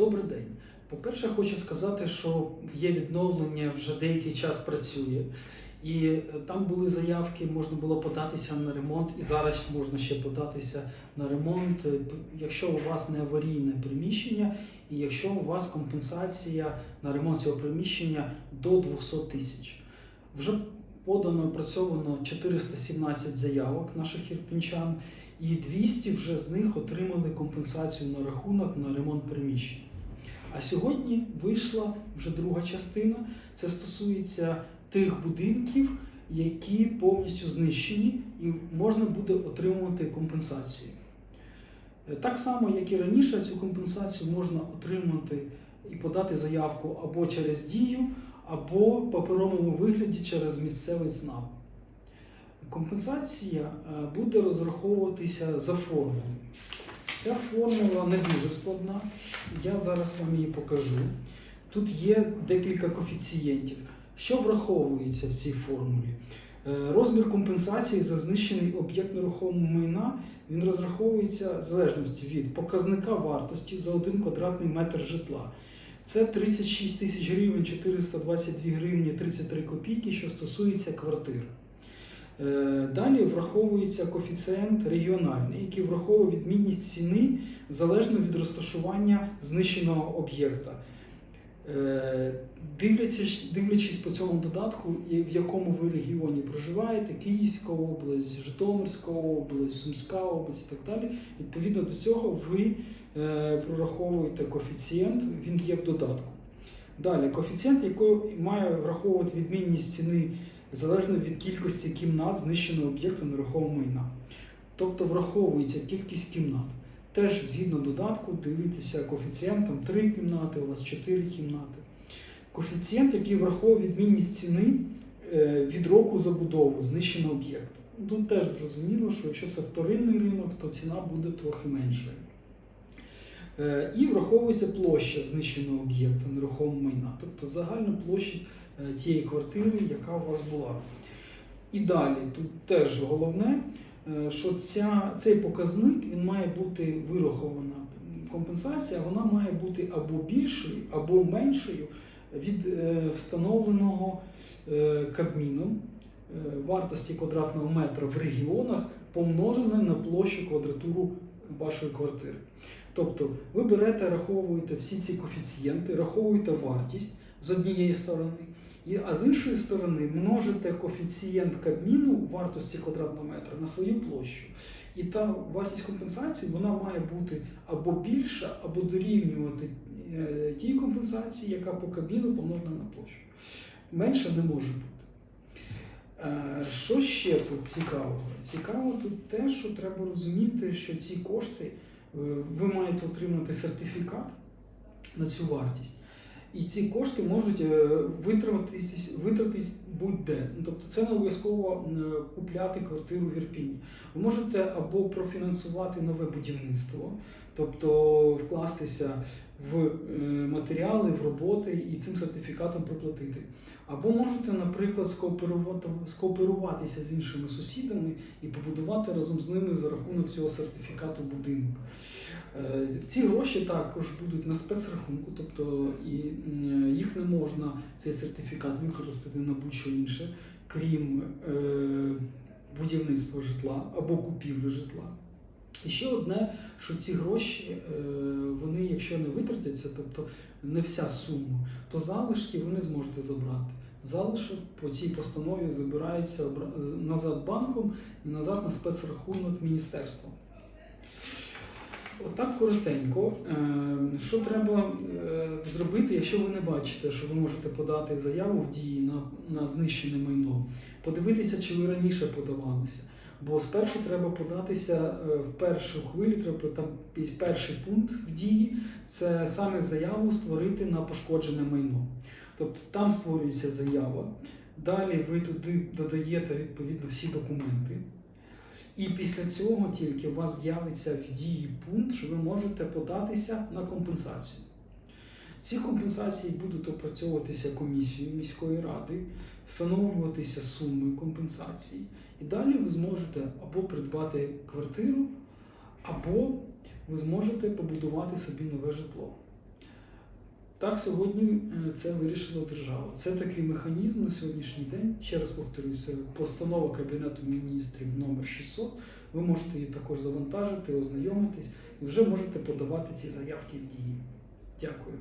Добрий день. По-перше, хочу сказати, що є відновлення, вже деякий час працює. І е, там були заявки, можна було податися на ремонт, і зараз можна ще податися на ремонт, е, якщо у вас не аварійне приміщення, і якщо у вас компенсація на ремонт цього приміщення до 200 тисяч. Вже подано опрацьовано 417 заявок наших ірпінчан, і 200 вже з них отримали компенсацію на рахунок на ремонт приміщень. А сьогодні вийшла вже друга частина. Це стосується тих будинків, які повністю знищені, і можна буде отримувати компенсацію. Е, Так само, як і раніше, цю компенсацію можна отримати і подати заявку або через дію, або в паперовому вигляді через місцевий ЦНАП. Компенсація е, буде розраховуватися за формулою. Ця формула не дуже складна. Я зараз вам її покажу. Тут є декілька коефіцієнтів. Що враховується в цій формулі? Е, Розмір компенсації за знищений об'єкт нерухомого майна він розраховується в залежності від показника вартості за 1 квадратний метр житла. Це 36 тисяч гривень 422 гривні 33 копійки, що стосується квартир. Е, Далі враховується коефіцієнт регіональний, який враховує відмінність ціни залежно від розташування знищеного об'єкта. Е, Дивлячись, дивлячись по цьому додатку, в якому ви регіоні проживаєте, Київська область, Житомирська область, Сумська область і так далі. Відповідно до цього ви е, прораховуєте коефіцієнт, він є в додатку. Далі, коефіцієнт, який має враховувати відмінність ціни залежно від кількості кімнат знищеного об'єкту нерухомого майна. Тобто враховується кількість кімнат. Теж згідно додатку дивитися коефіцієнтом 3 кімнати, у вас 4 кімнати. Коефіцієнт, який враховує відмінність ціни е, від року забудови знищеного об'єкту. Тут теж зрозуміло, що якщо це вторинний ринок, то ціна буде трохи меншою. Е, І враховується площа знищеного об'єкта нерухомого майна, тобто загальна площа тієї квартири, яка у вас була. І далі тут теж головне, е, що ця, цей показник він має бути вирахована. Компенсація вона має бути або більшою, або меншою від е, встановленого е, Кабміном е, вартості квадратного метра в регіонах, помножене на площу квадратуру вашої квартири. Тобто ви берете, раховуєте всі ці коефіцієнти, раховуєте вартість з однієї сторони, а з іншої сторони множите коефіцієнт Кабміну вартості квадратного метра на свою площу. І та вартість компенсації вона має бути або більша, або дорівнювати е, тій компенсації, яка по Кабміну помножена на площу. Менше не може бути. Е, Що ще тут цікавого? Цікаво тут те, що треба розуміти, що ці кошти е, ви маєте отримати сертифікат на цю вартість. І ці кошти можуть е, витратитись, витратитись будь-де. Ну, Тобто це не обов'язково е, купляти квартиру в Ірпіні. Ви можете або профінансувати нове будівництво, тобто вкластися в е, матеріали, в роботи і цим сертифікатом проплатити. Або можете, наприклад, скооперувати, скооперуватися з іншими сусідами і побудувати разом з ними за рахунок цього сертифікату будинок. Е, Ці гроші також будуть на спецрахунку, тобто і їх не можна цей сертифікат використати на будь-що інше, крім е, будівництва житла або купівлі житла. І ще одне, що ці гроші, е, вони, якщо не витратяться, тобто не вся сума, то залишки ви не зможете забрати. Залишок по цій постанові забирається назад банком і назад на спецрахунок міністерства. Отак коротенько. Е, Що треба е, зробити, якщо ви не бачите, що ви можете подати заяву в дії на, на знищене майно? Подивитися, чи ви раніше подавалися. Бо спершу треба податися е, в першу хвилю, треба там перший пункт в дії це саме заяву створити на пошкоджене майно. Тобто там створюється заява, далі ви туди додаєте відповідно всі документи. І після цього тільки у вас з'явиться в дії пункт, що ви можете податися на компенсацію. Ці компенсації будуть опрацьовуватися комісією міської ради, встановлюватися суми компенсації. І далі ви зможете або придбати квартиру, або ви зможете побудувати собі нове житло. Так сьогодні е, це вирішила держава. Це такий механізм на сьогоднішній день. Ще раз повторюю, це постанова Кабінету міністрів номер 600. Ви можете її також завантажити, ознайомитись і вже можете подавати ці заявки в дії. Дякую.